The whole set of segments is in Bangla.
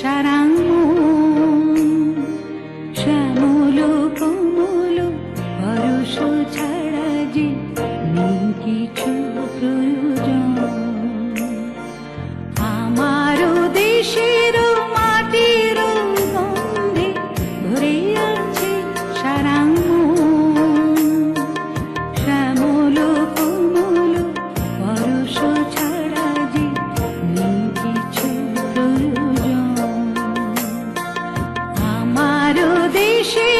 శరణు శ్యాములు కొములు పరుষ ছাড়া যে নেই কিছু প্রয়োজন আমার দেশের মাটির গন্ধে ধরে আছে সারাঙ্গ শ্যামল শেষে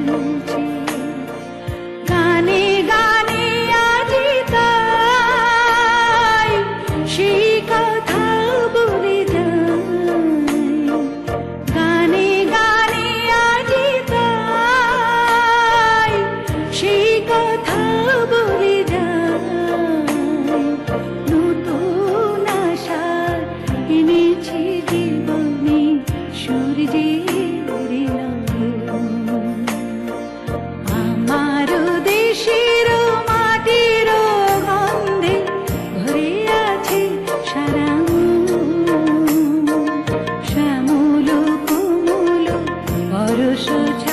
时差